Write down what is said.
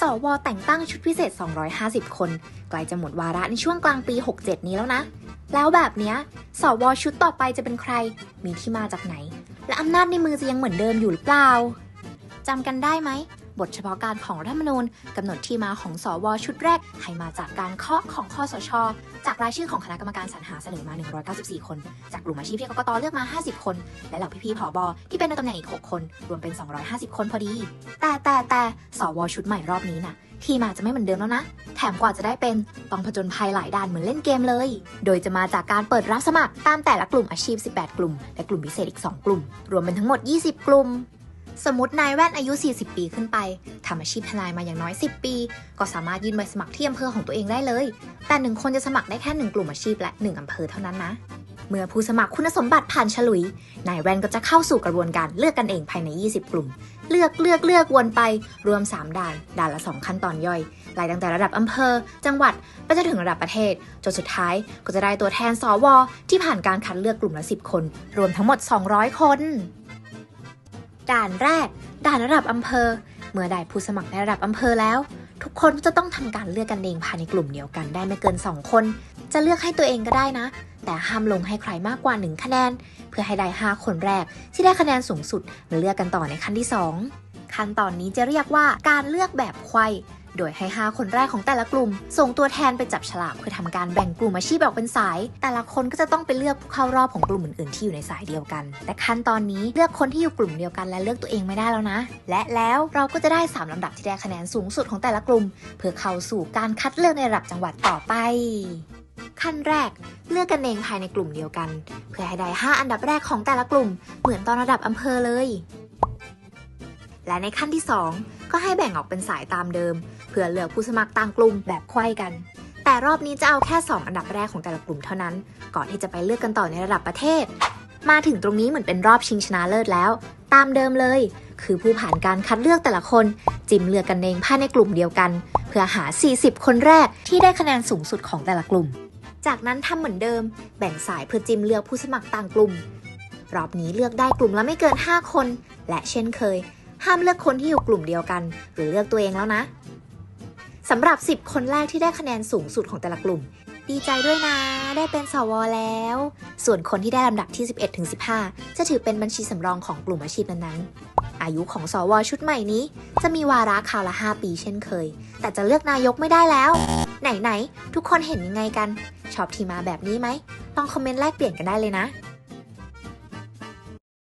สวแต่งตั้งชุดพิเศษ 250 คนใกล้จะหมดวาระในช่วงกลางปี 67 นี้แล้วนะ แล้วแบบเนี้ย สวชุดต่อไปจะเป็นใคร มีที่มาจากไหน และอำนาจในมือจะยังเหมือนเดิมอยู่หรือเปล่าจำกันได้ไหม บทเฉพาะการของรัฐธรรมนูญกำหนดที่มาของสวชุดแรก ให้มาจากการเคาะของคอสช จากรายชื่อของคณะกรรมการสรรหาเสนอมา 194 คน จากกลุ่มอาชีพที่กกตเลือกมา 50 คน และเหล่าพี่ๆผอบอที่เป็นในตำแหน่งอีก 6 คน รวมเป็น 250 คนพอดี แต่แต่แต่สวชุดใหม่รอบนี้น่ะที่มาจะไม่เหมือนเดิมแล้วนะ แถมกว่าจะได้เป็น ต้องผจญภัยหลายด่านเหมือนเล่นเกมเลย โดยจะมาจากการเปิดรับสมัครตามแต่ละกลุ่มอาชีพ 18 กลุ่ม และกลุ่มพิเศษอีก 2 กลุ่ม รวมเป็นทั้งหมด 20 กลุ่ม สมมตินายแว่นอายุ 40 ปีขึ้นไปทำอาชีพทนายมาอย่างน้อย 10 ปี ก็สามารถยื่นใบสมัครที่อำเภอของตัวเองได้เลย แต่หนึ่งคนจะสมัครได้แค่หนึ่งกลุ่มอาชีพและหนึ่งอำเภอเท่านั้นนะ เมื่อผู้สมัครคุณสมบัติผ่านฉลุย นายแว่นก็จะเข้าสู่กระบวนการเลือกกันเองภายใน 20 กลุ่ม เลือกเลือกเลือกวนไปรวม 3 ด่าน ด่านละ 2 ขั้นตอนย่อยไล่ตั้งแต่ระดับอำเภอ จังหวัดไปจนถึงระดับประเทศจนสุดท้ายก็จะได้ตัวแทนสวที่ผ่านการคัดเลือกกลุ่มละ 10 คน รวมทั้งหมด 200 คน ด่านแรก ด่านระดับอำเภอ เมื่อได้ผู้สมัครในระดับอำเภอแล้ว ทุกคนก็จะต้องทำการเลือกกันเองภายในกลุ่มเดียวกันได้ไม่เกิน 2 คน จะเลือกให้ตัวเองก็ได้นะ แต่ห้ามลงให้ใครมากกว่า 1 คะแนน เพื่อให้ได้ 5 คนแรก ที่ได้คะแนนสูงสุดมาเลือกกันต่อในขั้นที่ 2 ขั้นตอนนี้จะเรียกว่าการเลือกแบบไขว้ โดยให้ 5 คนแรกของแต่ละกลุ่ม ส่งตัวแทนไปจับฉลากเพื่อทำการแบ่งกลุ่มอาชีพออกเป็นสาย แต่ละคนก็จะต้องไปเลือกผู้เข้ารอบของกลุ่มอื่นๆที่อยู่ในสายเดียวกัน แต่ขั้นตอนนี้เลือกคนที่อยู่กลุ่มเดียวกันและเลือกตัวเองไม่ได้แล้วนะ และแล้วเราก็จะได้ 3ลำดับที่ได้คะแนนสูงสุดของแต่ละกลุ่ม เพื่อเข้าสู่การคัดเลือกในระดับจังหวัดต่อไป ขั้นแรกเลือกกันเองภายในกลุ่มเดียวกัน เพื่อให้ได้ 5 อันดับแรกของแต่ละกลุ่ม เหมือนตอนระดับอำเภอเลย และในขั้นที่ 2 ก็ให้แบ่งออกเป็นสายตามเดิม เพื่อเลือกผู้สมัครต่างกลุ่มแบบไขว้กัน แต่รอบนี้จะเอาแค่ 2 อันดับแรกของแต่ละกลุ่มเท่านั้น ก่อนที่จะไปเลือกกันต่อในระดับประเทศ มาถึงตรงนี้เหมือนเป็นรอบชิงชนะเลิศแล้ว ตามเดิมเลย คือผู้ผ่านการคัดเลือกแต่ละคน จิ้มเลือกกันเองภายในกลุ่มเดียวกัน เพื่อหา 40 คนแรกที่ได้คะแนนสูงสุดของแต่ละกลุ่ม จากนั้นทำเหมือนเดิม แบ่งสายเพื่อจิ้มเลือกผู้สมัครต่างกลุ่มรอบนี้เลือกได้กลุ่มละไม่เกิน 5 คน และเช่นเคย ห้ามเลือกคนที่อยู่กลุ่มเดียวกัน หรือเลือกตัวเองแล้วนะสำหรับ 10 คนแรกที่ได้คะแนนสูงสุดของแต่ละกลุ่ม ดีใจด้วยนะ ได้เป็นสวแล้ว ส่วนคนที่ได้ลำดับที่ 11ถึง15 จะถือเป็นบัญชีสำรองของกลุ่มอาชีพนั้นๆ อายุของสวชุดใหม่นี้ จะมีวาระคราวละ 5 ปีเช่นเคย แต่จะเลือกนายกไม่ได้แล้ว ไหนๆ ทุกคนเห็นยังไงกัน ชอบที่มาแบบนี้ไหมลองคอมเมนต์แลกเปลี่ยนกันได้เลยนะ